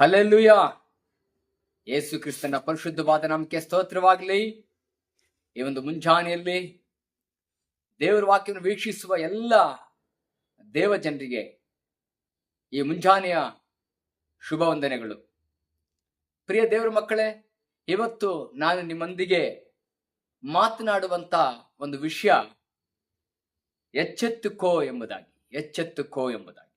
ಹಲ್ಲೆಲ್ಲೂಯ ಯೇಸು ಕ್ರಿಸ್ತನ ಪರಿಶುದ್ಧವಾದ ನಾಮಕ್ಕೆ ಸ್ತೋತ್ರವಾಗಲಿ. ಈ ಒಂದು ಮುಂಜಾನೆಯಲ್ಲಿ ದೇವರ ವಾಕ್ಯವನ್ನು ವೀಕ್ಷಿಸುವ ಎಲ್ಲ ದೇವ ಜನರಿಗೆ ಈ ಮುಂಜಾನೆಯ ಶುಭ ವಂದನೆಗಳು ಪ್ರಿಯ ದೇವರ ಮಕ್ಕಳೇ, ಇವತ್ತು ನಾನು ನಿಮ್ಮೊಂದಿಗೆ ಮಾತನಾಡುವಂತ ಒಂದು ವಿಷಯ ಎಚ್ಚೆತ್ತುಕೋ ಎಂಬುದಾಗಿ ಎಚ್ಚೆತ್ತುಕೋ ಎಂಬುದಾಗಿ.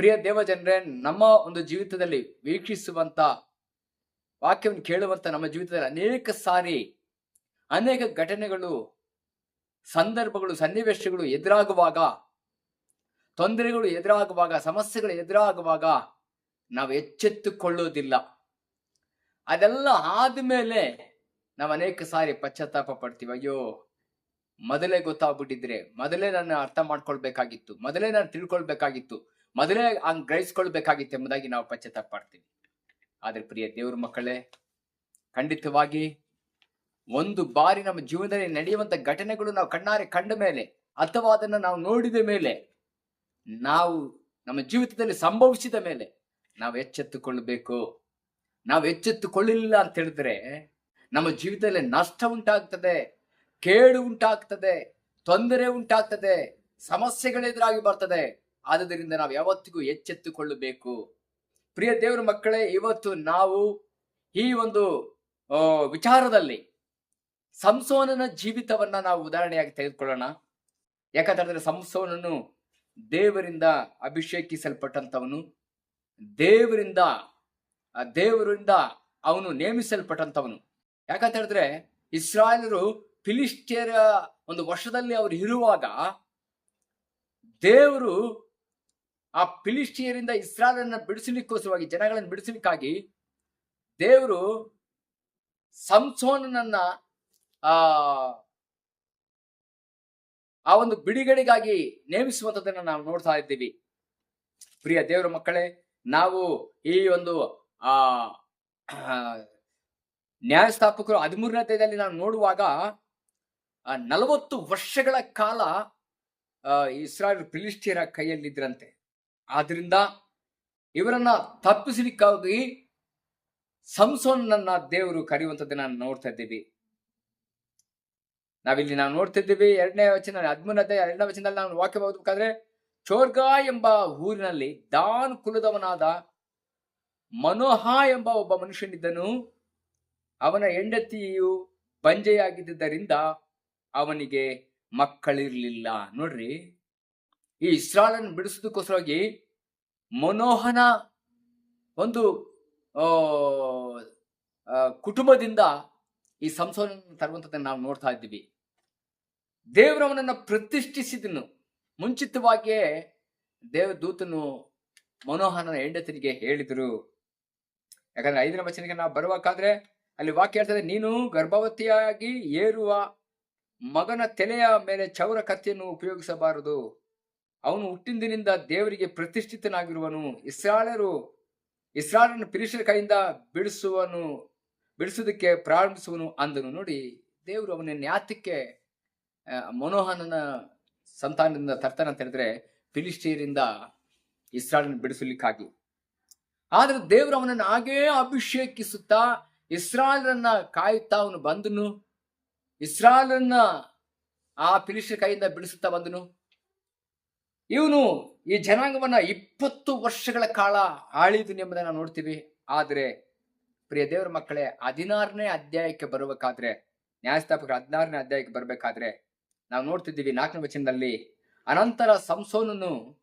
ಪ್ರಿಯ ದೇವ ಜನರೇ ನಮ್ಮ ಒಂದು ಜೀವಿತದಲ್ಲಿ ವೀಕ್ಷಿಸುವಂತ ವಾಕ್ಯವನ್ನು ಕೇಳುವಂತ ನಮ್ಮ ಜೀವಿತದಲ್ಲಿ ಅನೇಕ ಸಾರಿ ಅನೇಕ ಘಟನೆಗಳು, ಸಂದರ್ಭಗಳು, ಸನ್ನಿವೇಶಗಳು ಎದುರಾಗುವಾಗ, ತೊಂದರೆಗಳು ಎದುರಾಗುವಾಗ, ಸಮಸ್ಯೆಗಳು ಎದುರಾಗುವಾಗ ನಾವು ಎಚ್ಚೆತ್ತುಕೊಳ್ಳುವುದಿಲ್ಲ ಅದೆಲ್ಲ ಆದಮೇಲೆ ನಾವು ಅನೇಕ ಸಾರಿ ಪಶ್ಚಾತ್ತಾಪ ಪಡ್ತೀವಿ. ಅಯ್ಯೋ, ಮೊದಲೇ ಗೊತ್ತಾಗ್ಬಿಟ್ಟಿದ್ರೆ, ಮೊದಲೇ ನಾನು ಅರ್ಥ ಮಾಡ್ಕೊಳ್ಬೇಕಾಗಿತ್ತು, ಮೊದಲೇ ನಾನು ತಿಳ್ಕೊಳ್ಬೇಕಾಗಿತ್ತು. ಮೊದಲೇ ಹಂಗ್ ಗ್ರಹಿಸ್ಕೊಳ್ಬೇಕಾಗಿತ್ತು ಎಂಬುದಾಗಿ ನಾವು ಪಶ್ಚಾತ್ತಾಪ ಪಡ್ತೀವಿ ಆದ್ರೆ ಪ್ರಿಯ ದೇವ್ರ ಮಕ್ಕಳೇ, ಖಂಡಿತವಾಗಿ ಒಂದು ಬಾರಿ ನಮ್ಮ ಜೀವನದಲ್ಲಿ ನಡೆಯುವಂತ ಘಟನೆಗಳು ನಾವು ಕಣ್ಣಾರೆ ಕಂಡ ಮೇಲೆ ಅಥವಾ ಅದನ್ನ ನಾವು ನೋಡಿದ ಮೇಲೆ, ನಾವು ನಮ್ಮ ಜೀವಿತದಲ್ಲಿ ಸಂಭವಿಸಿದ ಮೇಲೆ ನಾವು ಎಚ್ಚೆತ್ತುಕೊಳ್ಳಬೇಕು ನಾವು ಎಚ್ಚೆತ್ತುಕೊಳ್ಳಲಿಲ್ಲ ಅಂತ ಹೇಳಿದ್ರೆ ನಮ್ಮ ಜೀವಿತದಲ್ಲಿ ನಷ್ಟ ಉಂಟಾಗ್ತದೆ, ಕೇಡು ಉಂಟಾಗ್ತದೆ, ತೊಂದರೆ ಉಂಟಾಗ್ತದೆ, ಸಮಸ್ಯೆಗಳು ಎದುರಾಗಿ ಬರ್ತದೆ. ಆದುದರಿಂದ ನಾವು ಯಾವತ್ತಿಗೂ ಎಚ್ಚೆತ್ತುಕೊಳ್ಳಬೇಕು. ಪ್ರಿಯ ದೇವರ ಮಕ್ಕಳೇ, ಇವತ್ತು ನಾವು ಈ ಒಂದು ವಿಚಾರದಲ್ಲಿ ಸಂಸೋನನ ಜೀವಿತವನ್ನ ನಾವು ಉದಾಹರಣೆಯಾಗಿ ತೆಗೆದುಕೊಳ್ಳೋಣ. ಯಾಕಂತಂದ್ರೆ ಸಂಸೋನನು ದೇವರಿಂದ ಅಭಿಷೇಕಿಸಲ್ಪಟ್ಟಂಥವನು. ದೇವರಿಂದ ದೇವರಿಂದ ಅವನು ನೇಮಿಸಲ್ಪಟ್ಟಂತವನು ಯಾಕಂತ ಹೇಳಿದ್ರೆ ಇಸ್ರಾಯೇಲರು ಫಿಲಿಸ್ಟಿಯರ ಒಂದು ವರ್ಷದಲ್ಲಿ ಅವರು ಇರುವಾಗ ದೇವರು ಆ ಫಿಲಿಸ್ಟಿಯರಿಂದ ಇಸ್ರಾಲನ್ನ ಬಿಡಿಸಲಿಕ್ಕೋಸ್ಕರವಾಗಿ, ಜನಗಳನ್ನು ಬಿಡಿಸಲಿಕ್ಕಾಗಿ ದೇವರು ಸಂಸೋನನ್ನ ಆ ಆ ಒಂದು ಬಿಡುಗಡೆಗಾಗಿ ನೇಮಿಸುವಂತದನ್ನ ನಾವು ನೋಡ್ತಾ ಇದ್ದೀವಿ. ಪ್ರಿಯ ದೇವರ ಮಕ್ಕಳೇ, ನಾವು ಈ ಒಂದು, ಆ ನ್ಯಾಯಸ್ಥಾಪಕರು ಹದಿಮೂರನೇ ಅಧ್ಯಾಯದಲ್ಲಿ ನಾವು ನೋಡುವಾಗ ನಲವತ್ತು ವರ್ಷಗಳ ಕಾಲ ಇಸ್ರಾಯೇಲ್ ಫಿಲಿಸ್ಟಿಯರ ಕೈಯಲ್ಲಿದ್ರಂತೆ. ಆದ್ರಿಂದ ಇವರನ್ನ ತಪ್ಪಿಸಲಿಕ್ಕಾಗಿ ಸಂಸೋನನ್ನ ದೇವರು ಕರೆಯುವಂಥದ್ದನ್ನ ನಾನು ನೋಡ್ತಾ ಇದ್ದೀವಿ. ನಾವಿಲ್ಲಿ ನಾವು ನೋಡ್ತಿದ್ದೀವಿ ಎರಡನೇ ವಚನ, ಹದಿಮೂರನೇ ಎರಡನೇ ವಚನದಲ್ಲಿ ನಾವು ವಾಕ್ಯ ಓದಬೇಕಾದ್ರೆ, ಚೋರ್ಗಾ ಎಂಬ ಊರಿನಲ್ಲಿ ದಾನ್ ಕುಲದವನಾದ ಮನೋಹ ಎಂಬ ಒಬ್ಬ ಮನುಷ್ಯನಿದ್ದನು. ಅವನ ಹೆಂಡತಿಯು ಬಂಜೆಯಾಗಿದ್ದರಿಂದ ಅವನಿಗೆ ಮಕ್ಕಳಿರ್ಲಿಲ್ಲ. ನೋಡ್ರಿ. ಈ ಇಸ್ರಾಲನ್ನು ಬಿಡಿಸೋದಕ್ಕೋಸ್ಕರವಾಗಿ ಮನೋಹನ ಒಂದು ಕುಟುಂಬದಿಂದ ಈ ಸಂಸೋನ ತರುವಂಥದ್ದನ್ನು ನಾವು ನೋಡ್ತಾ ಇದ್ದೀವಿ. ದೇವರವನನ್ನು ಪ್ರತಿಷ್ಠಿಸಿದನು. ಮುಂಚಿತವಾಗಿಯೇ ದೇವದೂತನು ಮನೋಹರನ ಹೆಂಡತಿಗೆ ಹೇಳಿದರು. ಯಾಕಂದ್ರೆ ಐದನೇ ವಚನಕ್ಕೆ ನಾವು ಬರಬೇಕಾದ್ರೆ ಅಲ್ಲಿ ವಾಕ್ಯ ಹೇಳ್ತದೆ, ನೀನು ಗರ್ಭವತಿಯಾಗಿ ಏರುವ ಮಗನ ತಲೆಯ ಮೇಲೆ ಚೌರ ಕತ್ತಿಯನ್ನು ಉಪಯೋಗಿಸಬಾರದು. ಅವನು ಹುಟ್ಟಿಂದಿನಿಂದ ದೇವರಿಗೆ ಪ್ರತಿಷ್ಠಿತನಾಗಿರುವನು. ಇಸ್ರಾಳರು ಇಸ್ರಾಳನ್ನು ಪಿರಿಷರ ಕೈಯಿಂದ ಬಿಡಿಸುವನು ಬಿಡಿಸೋದಕ್ಕೆ ಪ್ರಾರಂಭಿಸುವನು ಅಂದನು. ನೋಡಿ, ದೇವರು ಅವನ ನ್ಯಾತಕ್ಕೆ ಮನೋಹನನ ಸಂತಾನದಿಂದ ತರ್ತಾನೆ ಅಂತ ಹೇಳಿದ್ರೆ ಫಿಲಿಸ್ಟೀರಿಂದ ಇಸ್ರಾಳನ್ನು ಬಿಡಿಸಲಿಕ್ಕಾಗಿ. ಆದ್ರೆ ದೇವರು ಅವನನ್ನು ಹಾಗೇ ಅಭಿಷೇಕಿಸುತ್ತಾ ಇಸ್ರಾಲರನ್ನ ಕಾಯುತ್ತಾ ಅವನು ಬಂದನು. ಇಸ್ರಾಲನ್ನ ಆ ಪಿಲಿಷರ ಕೈಯಿಂದ ಬಿಡಿಸುತ್ತಾ ಬಂದನು. ಇವನು ಈ ಜನಾಂಗವನ್ನ ಇಪ್ಪತ್ತು ವರ್ಷಗಳ ಕಾಲ ಆಳಿದು ನಾವು ನೋಡ್ತೀವಿ. ಆದ್ರೆ ಪ್ರಿಯ ದೇವರ ಮಕ್ಕಳೇ, ಹದಿನಾರನೇ ಅಧ್ಯಾಯಕ್ಕೆ ಬರಬೇಕಾದ್ರೆ, ನ್ಯಾಯಸ್ಥಾಪಕರ ಹದಿನಾರನೇ ಅಧ್ಯಾಯಕ್ಕೆ ಬರಬೇಕಾದ್ರೆ ನಾವು ನೋಡ್ತಿದ್ದೀವಿ ನಾಲ್ಕನೇ ವಚನದಲ್ಲಿ, ಅನಂತರ ಸಂಸೋನನು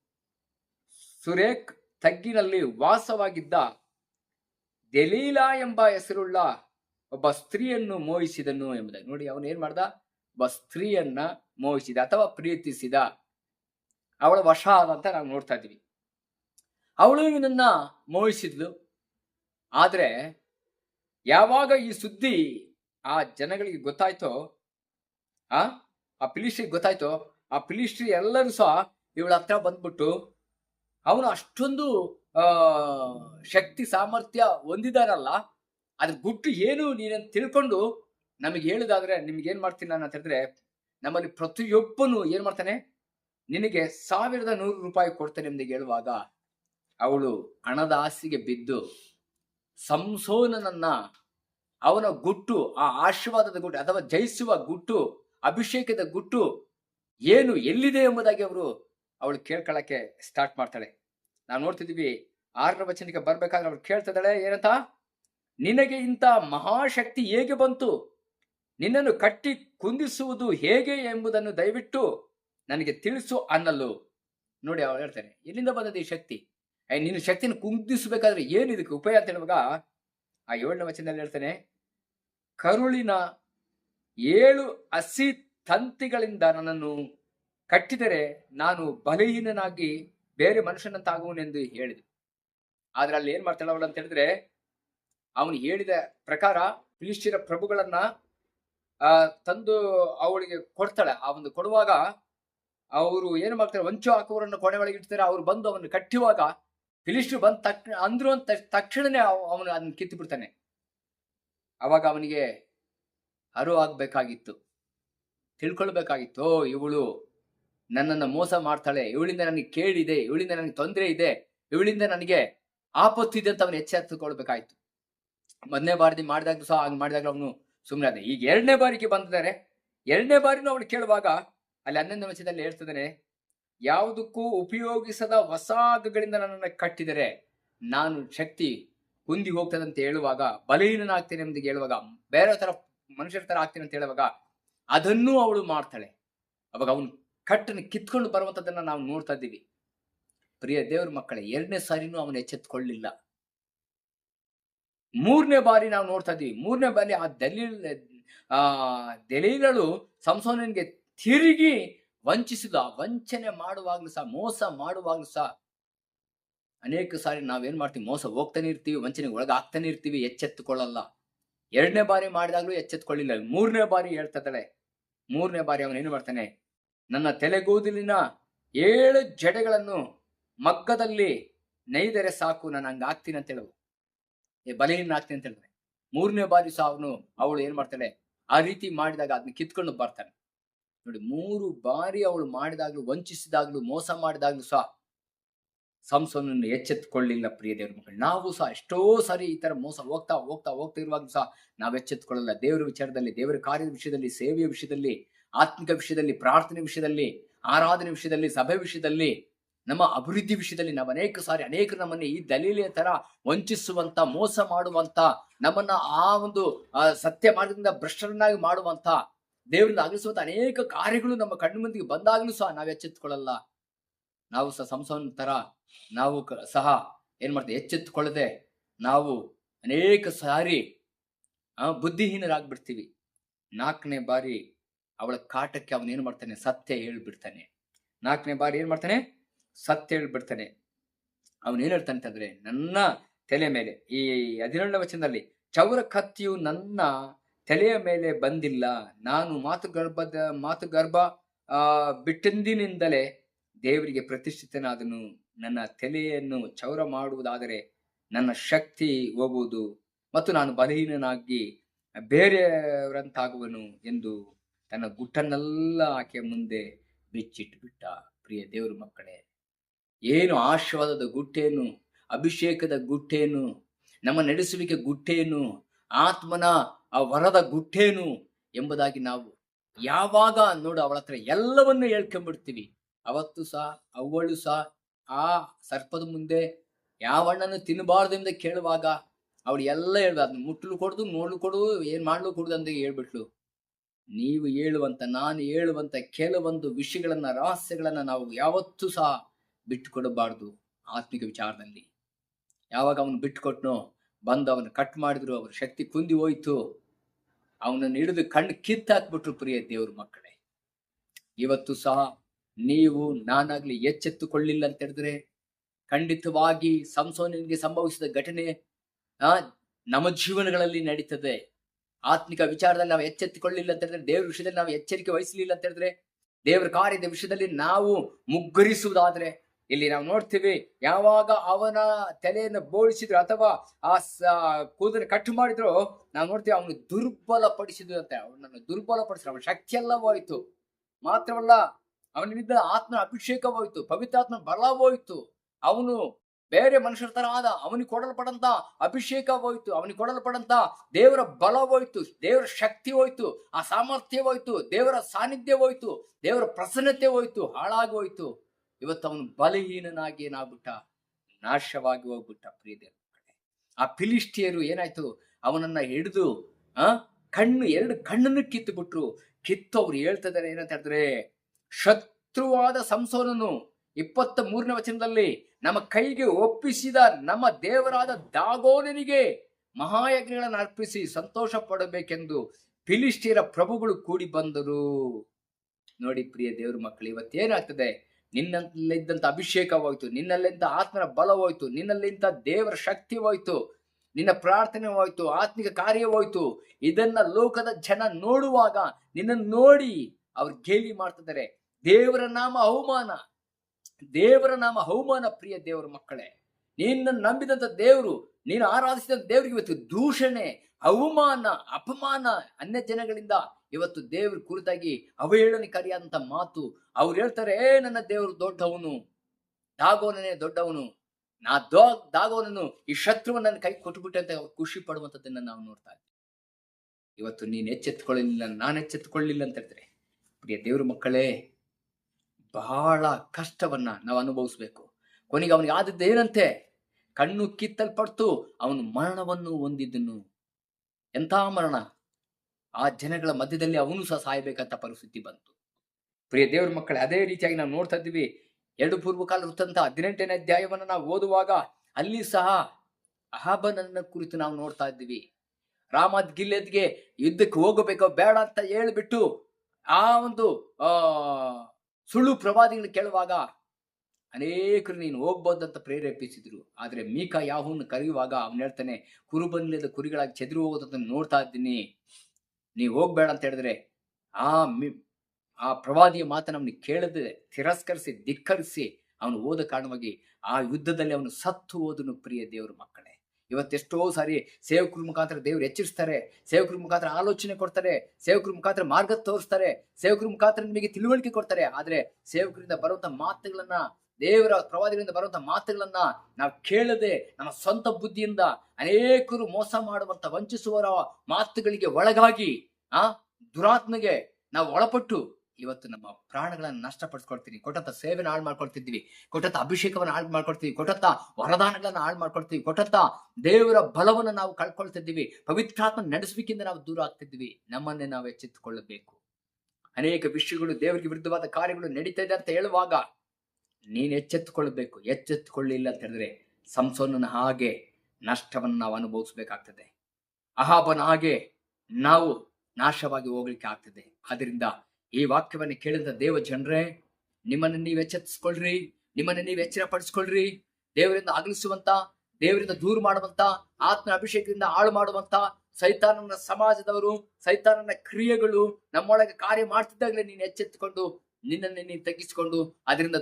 ಸುರೇಖ್ ತಗ್ಗಿನಲ್ಲಿ ವಾಸವಾಗಿದ್ದ ದೆಲೀಲಾ ಎಂಬ ಹೆಸರುಳ್ಳ ಒಬ್ಬ ಸ್ತ್ರೀಯನ್ನು ಮೋಹಿಸಿದನು ಎಂಬುದಾಗಿ. ನೋಡಿ, ಅವನು ಏನ್ ಮಾಡ್ದ? ಒಬ್ಬ ಸ್ತ್ರೀಯನ್ನ ಮೋಹಿಸಿದ ಅಥವಾ ಪ್ರೀತಿಸಿದ. ಅವಳ ವಶ ಆದಂತ ನಾವು ನೋಡ್ತಾ ಇದ್ದೀವಿ. ಅವಳು ಇವನನ್ನ ಮೋಹಿಸಿದ್ಲು. ಆದ್ರೆ ಯಾವಾಗ ಈ ಸುದ್ದಿ ಆ ಜನಗಳಿಗೆ ಗೊತ್ತಾಯ್ತೋ, ಆ ಆ ಪಿಲಿಸ್ಟ್ರಿಗೆ ಗೊತ್ತಾಯ್ತೋ, ಆ ಪಿಲಿಸ್ಟ್ರಿ ಎಲ್ಲರೂ ಸಹ ಇವಳ ಹತ್ರ ಬಂದ್ಬಿಟ್ಟು ಅವನು ಅಷ್ಟೊಂದು ಶಕ್ತಿ, ಸಾಮರ್ಥ್ಯ ಹೊಂದಿದಾರಲ್ಲ, ಅದ್ರ ಗುಟ್ಟು ಏನು ನೀನಂತ ತಿಳ್ಕೊಂಡು ನಮಗೆ ಹೇಳುದಾದ್ರೆ ನಿಮ್ಗೆ ಏನ್ ಮಾಡ್ತೀನಿ ನಾನು ಅಂತ ಹೇಳಿದ್ರೆ ನಮ್ಮಲ್ಲಿ ಪ್ರತಿಯೊಬ್ಬನು ಏನ್ ಮಾಡ್ತಾನೆ? ನಿನಗೆ ಸಾವಿರದ ನೂರು ರೂಪಾಯಿ ಕೊಡ್ತೇನೆ ಎಂದು ಹೇಳುವಾಗ ಅವಳು ಹಣದ ಆಸೆಗೆ ಬಿದ್ದು ಸಂಸೋನನನ್ನ ಅವನ ಗುಟ್ಟು, ಆ ಆಶೀರ್ವಾದದ ಗುಟ್ಟು ಅಥವಾ ಜಯಿಸುವ ಗುಟ್ಟು, ಅಭಿಷೇಕದ ಗುಟ್ಟು ಏನು ಎಲ್ಲಿದೆ ಎಂಬುದಾಗಿ ಅವರು ಅವಳು ಕೇಳ್ಕೊಳ್ಳಕ್ಕೆ ಸ್ಟಾರ್ಟ್ ಮಾಡ್ತಾಳೆ. ನಾವು ನೋಡ್ತಿದ್ದೀವಿ ಆರರ ವಚನಕ್ಕೆ ಬರ್ಬೇಕಾದ್ರೆ ಅವಳು ಕೇಳ್ತಿದ್ದಾಳೆ, ಏನಂತ? ನಿನಗೆ ಇಂಥ ಮಹಾಶಕ್ತಿ ಹೇಗೆ ಬಂತು? ನಿನ್ನನ್ನು ಕಟ್ಟಿ ಕುಂದಿಸುವುದು ಹೇಗೆ ಎಂಬುದನ್ನು ದಯವಿಟ್ಟು ನನಗೆ ತಿಳಿಸು ಅನ್ನಲು. ನೋಡಿ ಅವಳು ಹೇಳ್ತಾನೆ ಎಲ್ಲಿಂದ ಬಂದದ ಈ ಶಕ್ತಿ? ಏ, ನಿನ್ನ ಶಕ್ತಿನ ಕುಂದಿಸಬೇಕಾದ್ರೆ ಏನು ಇದಕ್ಕೆ ಉಪಾಯ ಅಂತ ಹೇಳುವಾಗ ಆ ಏಳನೇ ವಚನದಲ್ಲಿ ಹೇಳ್ತಾನೆ ಕರುಳಿನ ಏಳು ಹಸಿ ತಂತಿಗಳಿಂದ ನನ್ನನ್ನು ಕಟ್ಟಿದರೆ ನಾನು ಬಲಹೀನನಾಗಿ ಬೇರೆ ಮನುಷ್ಯನಂತಾಗುವನೆಂದು ಹೇಳಿದೆ. ಆದ್ರೆ ಅಲ್ಲಿ ಏನ್ ಮಾಡ್ತಾಳೆ ಅವಳು ಅಂತ ಹೇಳಿದ್ರೆ ಅವನು ಹೇಳಿದ ಪ್ರಕಾರ ಫಿಲಿಸ್ತೀನ ಪ್ರಭುಗಳನ್ನ ತಂದು ಅವಳಿಗೆ ಕೊಡ್ತಾಳೆ. ಆ ಒಂದು ಕೊಡುವಾಗ ಅವರು ಏನು ಮಾಡ್ತಾರೆ? ವಂಚು ಹಾಕುವವರನ್ನು ಕೊನೆ ಒಳಗೆ ಇಡ್ತಾರೆ. ಅವ್ರು ಬಂದು ಅವನು ಕಟ್ಟಿವಾಗ ಫಿಲಿಸ್ಟ್ರು ಬಂದ ತಕ್ಷಣ ಅಂದ್ರು ಅಂತ ತಕ್ಷಣನೇ ಅವ- ಅವನು ಅದನ್ನ ಕಿತ್ತು ಬಿಡ್ತಾನೆ ಅವಾಗ ಅವನಿಗೆ ಅರು ಆಗ್ಬೇಕಾಗಿತ್ತು. ತಿಳ್ಕೊಳ್ಬೇಕಾಗಿತ್ತು, ಓ, ಇವಳು ನನ್ನನ್ನು ಮೋಸ ಮಾಡ್ತಾಳೆ. ಇವಳಿಂದ ನನಗೆ ಕೇಳಿದೆ. ಇವಳಿಂದ ನನಗೆ ತೊಂದರೆ ಇದೆ. ಇವಳಿಂದ ನನಗೆ ಆಪತ್ತು ಇದೆ ಅಂತ ಅವನು ಎಚ್ಚೆತ್ತುಕೊಳ್ಬೇಕಾಯ್ತು ಮೊದಲನೇ ಬಾರಿ ಮಾಡಿದಾಗ ಸಹ ಹಾಗೆ ಮಾಡಿದಾಗ ಅವನು ಸುಮ್ಮನೆ ಅದೇ ಈಗ ಎರಡನೇ ಬಾರಿಗೆ ಬಂದಿದ್ದಾರೆ. ಎರಡನೇ ಬಾರಿನೂ ಅವಳು ಕೇಳುವಾಗ ಅಲ್ಲಿ ಹನ್ನೊಂದು ವರ್ಷದಲ್ಲಿ ಹೇಳ್ತಿದ್ದಾನೆ ಯಾವುದಕ್ಕೂ ಉಪಯೋಗಿಸದ ವಸಾಗಗಳಿಂದ ನನ್ನನ್ನು ಕಟ್ಟಿದರೆ ನಾನು ಶಕ್ತಿ ಕುಂದಿ ಹೋಗ್ತದಂತ ಹೇಳುವಾಗ, ಬಲಹೀನನಾಗ್ತೇನೆ ಅಂತ ಹೇಳುವಾಗ, ಬೇರೆ ತರ ಮನುಷ್ಯರ ತರ ಆಗ್ತೇನೆ ಅಂತ ಹೇಳುವಾಗ, ಅದನ್ನೂ ಅವಳು ಮಾಡ್ತಾಳೆ. ಅವಾಗ ಅವನು ಕಟ್ಟನ್ನು ಕಿತ್ಕೊಂಡು ಬರುವಂತದನ್ನ ನಾವು ನೋಡ್ತಾ ಇದ್ದೀವಿ. ಪ್ರಿಯ ದೇವ್ರ ಮಕ್ಕಳೇ, ಎರಡನೇ ಸಾರಿನೂ ಅವನು ಎಚ್ಚೆತ್ಕೊಳ್ಳಿಲ್ಲ. ಮೂರನೇ ಬಾರಿ ನಾವು ನೋಡ್ತಾ ಇದ್ದೀವಿ, ಮೂರನೇ ಬಾರಿ ಆ ದಲೀಲ್, ಆ ದಲೀಲಳು ಸಂಸೋನನಿಗೆ ತಿರುಗಿ ವಂಚಿಸಿದ, ವಂಚನೆ ಮಾಡುವಾಗ್ಲೂ ಸಹ, ಮೋಸ ಮಾಡುವಾಗ್ಲೂ ಸಹ ಅನೇಕ ಸಾರಿ ನಾವೇನ್ ಮಾಡ್ತೀವಿ, ಮೋಸ ಹೋಗ್ತಾನೆ ಇರ್ತೀವಿ, ವಂಚನೆಗೆ ಒಳಗಾಗ್ತಾನೆ ಇರ್ತೀವಿ, ಎಚ್ಚೆತ್ತುಕೊಳ್ಳಲ್ಲ. ಎರಡನೇ ಬಾರಿ ಮಾಡಿದಾಗ್ಲೂ ಎಚ್ಚೆತ್ತುಕೊಳ್ಳಿಲ್ಲ. ಮೂರನೇ ಬಾರಿ ಹೇಳ್ತಾ ಮೂರನೇ ಬಾರಿ ಅವನು ಏನು ಮಾಡ್ತಾನೆ? ನನ್ನ ತಲೆಗೂದಲಿನ ಏಳು ಜಡೆಗಳನ್ನು ಮಗ್ಗದಲ್ಲಿ ನೈದರೆ ಸಾಕು, ನಾನು ಹಂಗ ಆಗ್ತೀನಿ ಅಂತ ಏ ಬಲಹೀನ ಆಗ್ತೀನಿ ಅಂತ ಹೇಳಿದ್ರೆ ಮೂರನೇ ಬಾರಿ ಸಹ ಅವನು, ಅವಳು ಏನ್ ಮಾಡ್ತಾಳೆ? ಆ ರೀತಿ ಮಾಡಿದಾಗ ಅದನ್ನ ಕಿತ್ಕೊಂಡು ಬರ್ತಾನೆ. ನೋಡಿ, ಮೂರು ಬಾರಿ ಅವಳು ಮಾಡಿದಾಗಲೂ, ವಂಚಿಸಿದಾಗ್ಲೂ, ಮೋಸ ಮಾಡಿದಾಗ್ಲೂ ಸಹ ಸಂಸನನ್ನು ಎಚ್ಚೆತ್ತುಕೊಳ್ಳಿಲ್ಲ ಪ್ರಿಯ ದೇವ್ರ ಮಕ್ಕಳು. ನಾವು ಸಹ ಎಷ್ಟೋ ಸಾರಿ ಈ ತರ ಮೋಸ ಹೋಗ್ತಾ ಹೋಗ್ತಾ ಹೋಗ್ತಾ ಇರುವಾಗಲೂ ಸಹ ನಾವು ಎಚ್ಚೆತ್ತುಕೊಳ್ಳಲ್ಲ ದೇವರ ವಿಚಾರದಲ್ಲಿ, ದೇವರ ಕಾರ್ಯದ ವಿಷಯದಲ್ಲಿ, ಸೇವೆಯ ವಿಷಯದಲ್ಲಿ, ಆತ್ಮಿಕ ವಿಷಯದಲ್ಲಿ, ಪ್ರಾರ್ಥನೆ ವಿಷಯದಲ್ಲಿ, ಆರಾಧನೆ ವಿಷಯದಲ್ಲಿ, ಸಭೆ ವಿಷಯದಲ್ಲಿ, ನಮ್ಮ ಅಭಿವೃದ್ಧಿ ವಿಷಯದಲ್ಲಿ ನಾವು ಅನೇಕ ಸಾರಿ ಅನೇಕರು ನಮ್ಮನ್ನ ಈ ದಲೀಲಿಯ ತರ ವಂಚಿಸುವಂತ, ಮೋಸ ಮಾಡುವಂತ, ನಮ್ಮನ್ನ ಆ ಒಂದು ಸತ್ಯ ಮಾರ್ಗದಿಂದ ಭ್ರಷ್ಟರನ್ನಾಗಿ ಮಾಡುವಂತ ದೇವರಿಂದ ಆಗಿಸುವಂತ ಅನೇಕ ಕಾರ್ಯಗಳು ನಮ್ಮ ಕಣ್ಣು ಮುಂದಿಗೆ ಬಂದಾಗಲೂ ಸಹ ನಾವು ಎಚ್ಚೆತ್ತುಕೊಳ್ಳಲ್ಲ. ನಾವು ಸಹ ಸಂಸವನ ತರ ನಾವು ಸಹ ಏನ್ ಮಾಡ್ತೇವೆ? ಎಚ್ಚೆತ್ತುಕೊಳ್ಳದೆ ನಾವು ಅನೇಕ ಸಾರಿ ಬುದ್ಧಿಹೀನರಾಗ್ಬಿಡ್ತೀವಿ. ನಾಲ್ಕನೇ ಬಾರಿ ಅವಳ ಕಾಟಕ್ಕೆ ಅವನು ಏನ್ ಮಾಡ್ತಾನೆ? ಸತ್ಯ ಹೇಳ್ಬಿಡ್ತಾನೆ. ನಾಲ್ಕನೇ ಬಾರಿ ಏನ್ ಮಾಡ್ತಾನೆ? ಸತ್ಯ ಹೇಳ್ಬಿಡ್ತಾನೆ. ಅವನು ಏನ್ ಹೇಳ್ತಾನೆ ಅಂತಂದ್ರೆ, ನನ್ನ ತಲೆ ಮೇಲೆ, ಈ ಹದಿನೇಳನೇ ವಚನದಲ್ಲಿ ಚೌರ ಕತ್ತಿಯು ನನ್ನ ತಲೆಯ ಮೇಲೆ ಬಂದಿಲ್ಲ. ನಾನು ಮಾತು ಗರ್ಭದ, ಮಾತು ಗರ್ಭ, ಆ, ಬಿಟ್ಟಂದಿನಿಂದಲೇ ದೇವರಿಗೆ ಪ್ರತಿಷ್ಠಿತನಾದನು. ನನ್ನ ತಲೆಯನ್ನು ಚೌರ ಮಾಡುವುದಾದರೆ ನನ್ನ ಶಕ್ತಿ ಹೋಗುವುದು ಮತ್ತು ನಾನು ಬಲಹೀನನಾಗಿ ಬೇರೆಯವರಂತಾಗುವನು ಎಂದು ತನ್ನ ಗುಟ್ಟನ್ನೆಲ್ಲ ಆಕೆಯ ಮುಂದೆ ಬಿಚ್ಚಿಟ್ಟು ಬಿಟ್ಟ ಪ್ರಿಯ ದೇವರ ಮಕ್ಕಳೇ, ಏನು ಆಶೀರ್ವಾದದ ಗುಟ್ಟೇನು, ಅಭಿಷೇಕದ ಗುಟ್ಟೇನು, ನಮ್ಮ ನಡೆಸುವಿಕೆ ಗುಟ್ಟೇನು, ಆತ್ಮನ ಆ ವರದ ಗುಟ್ಟೇನು ಎಂಬುದಾಗಿ ನಾವು ಯಾವಾಗ ನೋಡು ಅವಳ ಹತ್ರ ಎಲ್ಲವನ್ನು ಹೇಳ್ಕೊಂಡ್ಬಿಡ್ತೀವಿ ಅವತ್ತು ಸಹ ಅವಳು ಸಹ, ಆ ಸರ್ಪದ ಮುಂದೆ ಯಾವ ತಿನ್ನಬಾರ್ದು ಎಂದು ಕೇಳುವಾಗ ಅವಳು ಎಲ್ಲ ಹೇಳ್ದು, ಅದನ್ನ ಮುಟ್ಟಲು ಕೊಡ್ದು, ನೋಡ್ಲು ಕೊಡು ಏನು ಮಾಡ್ಲು ಕೊಡುದು ಅಂತ ಹೇಳ್ಬಿಟ್ಲು. ನೀವು ಹೇಳುವಂತ, ನಾನು ಹೇಳುವಂತ ಕೆಲವೊಂದು ವಿಷಯಗಳನ್ನ, ರಹಸ್ಯಗಳನ್ನ ನಾವು ಯಾವತ್ತೂ ಸಹ ಬಿಟ್ಟುಕೊಡಬಾರ್ದು ಆತ್ಮಿಕ ವಿಚಾರದಲ್ಲಿ. ಯಾವಾಗ ಅವನು ಬಿಟ್ಟು ಕೊಟ್ನೋ ಬಂದು ಅವನು ಕಟ್ ಮಾಡಿದ್ರು, ಅವ್ರ ಶಕ್ತಿ ಕುಂದಿ ಹೋಯ್ತು. ಅವನನ್ನು ಹಿಡಿದು ಕಣ್ಣು ಕಿತ್ತಾಕ್ಬಿಟ್ರು ಪ್ರಿಯ ದೇವ್ರ ಮಕ್ಕಳೇ. ಇವತ್ತು ಸಹ ನೀವು ನಾನಾಗ್ಲಿ ಎಚ್ಚೆತ್ತುಕೊಳ್ಳಿಲ್ಲ ಅಂತ ಹೇಳಿದ್ರೆ ಖಂಡಿತವಾಗಿ ಸಂಸೋನಿಗೆ ಸಂಭವಿಸಿದ ಘಟನೆ, ಆ, ನಮ್ಮ ಜೀವನಗಳಲ್ಲಿ ನಡೀತದೆ. ಆತ್ಮಿಕ ವಿಚಾರದಲ್ಲಿ ನಾವು ಎಚ್ಚೆತ್ತುಕೊಳ್ಳಿಲ್ಲ ಅಂತ ಹೇಳಿದ್ರೆ, ದೇವ್ರ ವಿಷಯದಲ್ಲಿ ನಾವು ಎಚ್ಚರಿಕೆ ವಹಿಸಲಿಲ್ಲ ಅಂತ ಹೇಳಿದ್ರೆ, ದೇವ್ರ ಕಾರ್ಯದ ವಿಷಯದಲ್ಲಿ ನಾವು ಮುಗ್ಗರಿಸುವುದಾದ್ರೆ ಇಲ್ಲಿ ನಾವು ನೋಡ್ತೀವಿ, ಯಾವಾಗ ಅವನ ತಲೆಯನ್ನು ಬೋಳಿಸಿದ್ರು ಅಥವಾ ಆ ಕೂದಲು ಕಟ್ ಮಾಡಿದ್ರು, ನಾವು ನೋಡ್ತೀವಿ ಅವನು ದುರ್ಬಲ ಪಡಿಸಿದ್ರು ಅಂತ ಅವನನ್ನು ದುರ್ಬಲ ಪಡಿಸಿದ್ರು ಅವನ ಶಕ್ತಿ ಹೋಯ್ತು ಮಾತ್ರವಲ್ಲ ಅವನಿಂದ ಆತ್ಮ ಅಭಿಷೇಕ ಹೋಯ್ತು ಪವಿತ್ರಾತ್ಮ ಹೋಯ್ತು ಅವನು ಬೇರೆ ಮನುಷ್ಯರ ತರ ಆದ, ಅವನಿಗೆ ಕೊಡಲ್ಪಡಂತ ಅಭಿಷೇಕ ಹೋಯ್ತು ಅವನಿಗೆ ಕೊಡಲ್ಪಡಂತ ದೇವರ ಬಲ ಹೋಯ್ತು ದೇವರ ಶಕ್ತಿ ಹೋಯ್ತು ಆ ಸಾಮರ್ಥ್ಯ ಹೋಯ್ತು ದೇವರ ಸಾನ್ನಿಧ್ಯ ಹೋಯ್ತು ದೇವರ ಪ್ರಸನ್ನತೆ ಹೋಯ್ತು ಹಾಳಾಗಿ ಹೋಯ್ತು ಇವತ್ತು ಅವನು ಬಲಹೀನನಾಗಿ ಏನಾಗ್ಬಿಟ್ಟ? ನಾಶವಾಗಿ ಹೋಗ್ಬಿಟ್ಟ ಪ್ರೀತಿಯ ಆ ಫಿಲಿಸ್ಟಿಯರು ಏನಾಯ್ತು? ಅವನನ್ನ ಹಿಡಿದು, ಆ, ಕಣ್ಣು, ಎರಡು ಕಣ್ಣನ್ನು ಕಿತ್ತು ಬಿಟ್ರು ಕಿತ್ತು ಅವ್ರು ಹೇಳ್ತಾ ಇದಾರೆ ಏನಂತ ಹೇಳಿದ್ರೆ, ಶತ್ರುವಾದ ಸಂಸೋನನು ಇಪ್ಪತ್ತ ಮೂರನೇ ವಚನದಲ್ಲಿ ನಮ್ಮ ಕೈಗೆ ಒಪ್ಪಿಸಿದ ನಮ್ಮ ದೇವರಾದ ದಾಗೋನನಿಗೆ ಮಹಾಯಜ್ಞಗಳನ್ನು ಅರ್ಪಿಸಿ ಸಂತೋಷ ಪಡಬೇಕೆಂದು ಫಿಲಿಸ್ಟಿಯರ ಪ್ರಭುಗಳು ಕೂಡಿ ಬಂದರು. ನೋಡಿ ಪ್ರಿಯ ದೇವ್ರ ಮಕ್ಕಳು, ಇವತ್ತೇನಾಗ್ತದೆ? ನಿನ್ನಲ್ಲಿದ್ದಂತ ಅಭಿಷೇಕ ಹೋಯ್ತು ನಿನ್ನಲ್ಲಿಂತ ಆತ್ಮನ ಬಲ ಹೋಯ್ತು ನಿನ್ನಲ್ಲಿಂದ ದೇವರ ಶಕ್ತಿ ಹೋಯ್ತು ನಿನ್ನ ಪ್ರಾರ್ಥನೆ ಹೋಯ್ತು ಆತ್ಮಿಕ ಕಾರ್ಯ ಹೋಯ್ತು ಇದನ್ನ ಲೋಕದ ಜನ ನೋಡುವಾಗ ನಿನ್ನನ್ನು ನೋಡಿ ಅವ್ರು ಗೇಲಿ ಮಾಡ್ತಿದ್ದಾರೆ. ದೇವರ ನಾಮ ಅವಮಾನ. ದೇವರ ನಾಮ ಅವಮಾನ, ಪ್ರಿಯ ದೇವರ ಮಕ್ಕಳೇ. ನಿನ್ನ ನಂಬಿದಂತ ದೇವರು, ನೀನು ಆರಾಧಿಸಿದಂತ ದೇವರಿಗೆ ಇವತ್ತು ದೂಷಣೆ, ಅವಮಾನ, ಅಪಮಾನ ಅನ್ಯ ಜನಗಳಿಂದ ಇವತ್ತು ದೇವ್ರ ಕುರಿತಾಗಿ ಅವಹೇಳನಕಾರಿಯಾದಂತ ಮಾತು ಅವ್ರು ಹೇಳ್ತಾರೆ, ಏ, ನನ್ನ ದೇವರು ದೊಡ್ಡವನು ದಾಗೋನೇ ದೊಡ್ಡವನು, ನಾ ದೋ, ದಾಗೋನನ್ನು ಈ ಶತ್ರುವನ್ನು ನನ್ನ ಕೈ ಕೊಟ್ಟುಬಿಟ್ಟೆ ಅಂತ ಅವ್ರು ಖುಷಿ ಪಡುವಂಥದ್ದನ್ನು ನಾವು ನೋಡ್ತಾ ಇದ್ದೀವಿ ಇವತ್ತು ನೀನು ಎಚ್ಚೆತ್ಕೊಳ್ಳಿಲ್ಲ, ನಾನು ಎಚ್ಚೆತ್ಕೊಳ್ಳಿಲ್ಲ ಅಂತ ಹೇಳ್ತಾರೆ ಪ್ರಿಯ ದೇವ್ರ ಮಕ್ಕಳೇ, ಬಹಳ ಕಷ್ಟವನ್ನ ನಾವು ಅನುಭವಿಸ್ಬೇಕು. ಕೊನೆಗೆ ಅವನಿಗೆ ಆದದ್ದು ಏನಂತೆ? ಕಣ್ಣು ಕಿತ್ತಲ್ಪಡ್ತು, ಅವನು ಮರಣವನ್ನು ಹೊಂದಿದ್ದನು. ಎಂಥ ಮರಣ? ಆ ಜನಗಳ ಮಧ್ಯದಲ್ಲಿ ಅವನು ಸಹ ಸಾಯಬೇಕಂತ ಪರಿಸ್ಥಿತಿ ಬಂತು. ಪ್ರಿಯ ದೇವ್ರ ಮಕ್ಕಳೇ, ಅದೇ ರೀತಿಯಾಗಿ ನಾವು ನೋಡ್ತಾ ಇದ್ದೀವಿ, ಎರಡು ಪೂರ್ವಕಾಲ ವೃತ್ತಂತ ಹದಿನೆಂಟನೇ ಅಧ್ಯಾಯವನ್ನು ನಾವು ಓದುವಾಗ ಅಲ್ಲಿ ಸಹ ಅಹಾಬನನ್ನ ಕುರಿತು ನಾವು ನೋಡ್ತಾ ಇದ್ದೀವಿ. ರಾಮದ್ ಗಿಲ್ಲೆದ್ಗೆ ಯುದ್ಧಕ್ಕೆ ಹೋಗಬೇಕೋ ಬೇಡ ಅಂತ ಹೇಳ್ಬಿಟ್ಟು ಆ ಒಂದು, ಆ, ಸುಳ್ಳು ಪ್ರವಾದಿಗಳು ಕೇಳುವಾಗ ಅನೇಕರು ನೀನು ಹೋಗ್ಬೋದಂತ ಪ್ರೇರೇಪಿಸಿದ್ರು. ಆದ್ರೆ ಮೀಕ ಯಾಹುನ್ ಕರೆಯುವಾಗ ಅವನು ಹೇಳ್ತಾನೆ ಕುರುಬನ್ಲದ ಕುರಿಗಳಾಗಿ ಚೆದ್ರು ಹೋಗೋದಂತ ನೋಡ್ತಾ ಇದ್ದೀನಿ. ನೀವು ಹೋಗ್ಬೇಡ ಅಂತ ಹೇಳಿದ್ರೆ, ಆ ಆ ಪ್ರವಾದಿಯ ಮಾತನ್ನು ಕೇಳದೆ ತಿರಸ್ಕರಿಸಿ, ಧಿಕ್ಕರಿಸಿ ಅವನು ಓದ ಕಾರಣವಾಗಿ ಆ ಯುದ್ಧದಲ್ಲಿ ಅವನು ಸತ್ತು ಓದನು ಪ್ರಿಯ ದೇವರ ಮಕ್ಕಳೇ. ಇವತ್ತೆಷ್ಟೋ ಸಾರಿ ಸೇವಕರ ಮುಖಾಂತರ ದೇವರು ಎಚ್ಚರಿಸ್ತಾರೆ, ಸೇವಕರ ಮುಖಾಂತರ ಆಲೋಚನೆ ಕೊಡ್ತಾರೆ, ಸೇವಕರ ಮುಖಾಂತರ ಮಾರ್ಗ ತೋರಿಸ್ತಾರೆ, ಸೇವಕರ ಮುಖಾಂತರ ನಿಮಗೆ ತಿಳುವಳಿಕೆ ಕೊಡ್ತಾರೆ. ಆದ್ರೆ ಸೇವಕರಿಂದ ಬರುವಂಥ ಮಾತುಗಳನ್ನ, ದೇವರ ಪ್ರವಾದಿಗಳಿಂದ ಬರುವಂಥ ಮಾತುಗಳನ್ನ ನಾವು ಕೇಳದೆ ನಮ್ಮ ಸ್ವಂತ ಬುದ್ಧಿಯಿಂದ ಅನೇಕರು ಮೋಸ ಮಾಡುವಂತ ವಂಚಿಸುವರ ಮಾತುಗಳಿಗೆ ಒಳಗಾಗಿ, ಆ ದುರಾತ್ಮೆಗೆ ನಾವು ಒಳಪಟ್ಟು ಇವತ್ತು ನಮ್ಮ ಪ್ರಾಣಗಳನ್ನು ನಷ್ಟಪಡಿಸ್ಕೊಳ್ತೀನಿ. ಕೊಟ್ಟಂತ ಸೇವೆನ ಹಾಳು ಮಾಡ್ಕೊಳ್ತಿದ್ವಿ. ಕೊಟ್ಟಂತ ಅಭಿಷೇಕವನ್ನು ಹಾಳು ಮಾಡ್ಕೊಳ್ತೀವಿ ಕೊಟ್ಟಂತ ವರದಾನಗಳನ್ನು ಹಾಳು ಮಾಡ್ಕೊಳ್ತೀವಿ ಕೊಟ್ಟಂತ ದೇವರ ಬಲವನ್ನು ನಾವು ಕಳ್ಕೊಳ್ತಿದ್ದೀವಿ. ಪವಿತ್ರಾತ್ಮ ನಡೆಸಬೇಕಿಂದ ನಾವು ದೂರ ಆಗ್ತಿದ್ವಿ ನಮ್ಮನ್ನೇ ನಾವು ಎಚ್ಚೆತ್ತುಕೊಳ್ಳಬೇಕು. ಅನೇಕ ವಿಷಯಗಳು ದೇವರಿಗೆ ವಿರುದ್ಧವಾದ ಕಾರ್ಯಗಳು ನಡೀತಾ ಇದೆ ಅಂತ ಹೇಳುವಾಗ ನೀನು ಎಚ್ಚೆತ್ತುಕೊಳ್ಳಬೇಕು ಎಚ್ಚೆತ್ತುಕೊಳ್ಳಿಲ್ಲ ಅಂತ ಹೇಳಿದ್ರೆ ಸಂಸೋನನ ಹಾಗೆ ನಷ್ಟವನ್ನು ನಾವು ಅನುಭವಿಸ್ಬೇಕಾಗ್ತದೆ. ಅಹಾಬನ ಹಾಗೆ ನಾವು ನಾಶವಾಗಿ ಹೋಗ್ಲಿಕ್ಕೆ ಆಗ್ತದೆ. ಆದ್ರಿಂದ ಈ ವಾಕ್ಯವನ್ನು ಕೇಳಿದ ದೇವ ಜನರೇ, ನಿಮ್ಮನ್ನು ನೀವು ಎಚ್ಚೆತ್ತಿಸ್ಕೊಳ್ರಿ ನಿಮ್ಮನ್ನು ನೀವು ಎಚ್ಚರ ಪಡಿಸ್ಕೊಳ್ರಿ ದೇವರಿಂದ ಅಗಲಿಸುವಂತ, ದೇವರಿಂದ ದೂರ ಮಾಡುವಂತ, ಆತ್ಮ ಅಭಿಷೇಕದಿಂದ ಹಾಳು ಮಾಡುವಂತ ಸೈತಾನನ ಸಮಾಜದವರು, ಸೈತಾನನ ಕ್ರಿಯೆಗಳು ನಮ್ಮೊಳಗೆ ಕಾರ್ಯ ಮಾಡ್ತಿದ್ದಾಗಲೇ ನೀನು ಎಚ್ಚೆತ್ತುಕೊಂಡು ನಿನ್ನನ್ನು ನೀನು ತಗ್ಗಿಸಿಕೊಂಡು ಅದರಿಂದ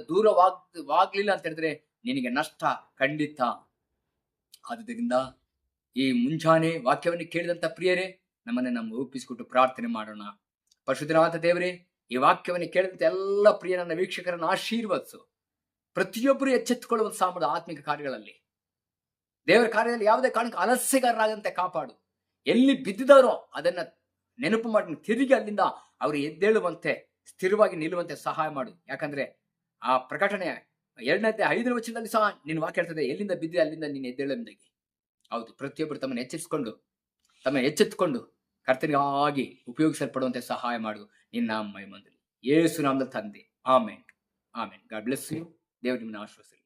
ವಾಗ್ಲಿಲ್ಲ ಅಂತ ಹೇಳಿದ್ರೆ ನಿನಗೆ ನಷ್ಟ ಖಂಡಿತ. ಆದುದರಿಂದ ಈ ಮುಂಜಾನೆ ವಾಕ್ಯವನ್ನು ಕೇಳಿದಂತ ಪ್ರಿಯರೇ, ನಮ್ಮನ್ನು ನಮ್ಮ ಒಪ್ಪಿಸಿಕೊಟ್ಟು ಪ್ರಾರ್ಥನೆ ಮಾಡೋಣ. ಪಶುಧನಾಥ ದೇವರೇ, ಈ ವಾಕ್ಯವನ್ನು ಕೇಳಿದಂತೆ ಎಲ್ಲ ಪ್ರಿಯ ನನ್ನ ವೀಕ್ಷಕರನ್ನು ಆಶೀರ್ವದಿಸು. ಪ್ರತಿಯೊಬ್ಬರು ಎಚ್ಚೆತ್ತುಕೊಳ್ಳುವ ಸಾಮದ ಆತ್ಮಿಕ ಕಾರ್ಯಗಳಲ್ಲಿ. ದೇವರ ಕಾರ್ಯದಲ್ಲಿ ಯಾವುದೇ ಕಾರಣಕ್ಕೆ ಅಲಸ್ಯಗಾರರಾಗಂತೆ ಕಾಪಾಡು. ಎಲ್ಲಿ ಬಿದ್ದಿದಾರೋ ಅದನ್ನ ನೆನಪು ಮಾಡಿ ತಿರುಗಿ ಅಲ್ಲಿಂದ ಅವರು ಎದ್ದೇಳುವಂತೆ, ಸ್ಥಿರವಾಗಿ ನಿಲ್ಲುವಂತೆ ಸಹಾಯ ಮಾಡು. ಯಾಕಂದ್ರೆ ಆ ಪ್ರಕಟಣೆ ಎರಡನೇ ಐದರ ವಚನದಲ್ಲಿ ಸಹ ನೀನು ವಾಕ್ಯ ಹೇಳ್ತದೆ, ಎಲ್ಲಿಂದ ಬಿದ್ದೆ ಅಲ್ಲಿಂದ ನೀನು ಎದ್ದೇಳುವುದಾಗಿ ಹೌದು, ಪ್ರತಿಯೊಬ್ಬರು ತಮ್ಮನ್ನು ಎಚ್ಚರಿಸಿಕೊಂಡು ತಮ್ಮ ಎಚ್ಚೆತ್ತುಕೊಂಡು ಕರ್ತನಿಗಾಗಿ ಉಪಯೋಗಿಸಲ್ಪಡುವಂತೆ ಸಹಾಯ ಮಾಡು ನಿನ್ನ ಮೈಮಂದಲ್ಲಿ ಏಸು ನಾಮದ ತಂದೆ amen amen God bless you ದೇವರು ನಿಮ್ಮನ್ನು ಆಶ್ವಾಸಲಿ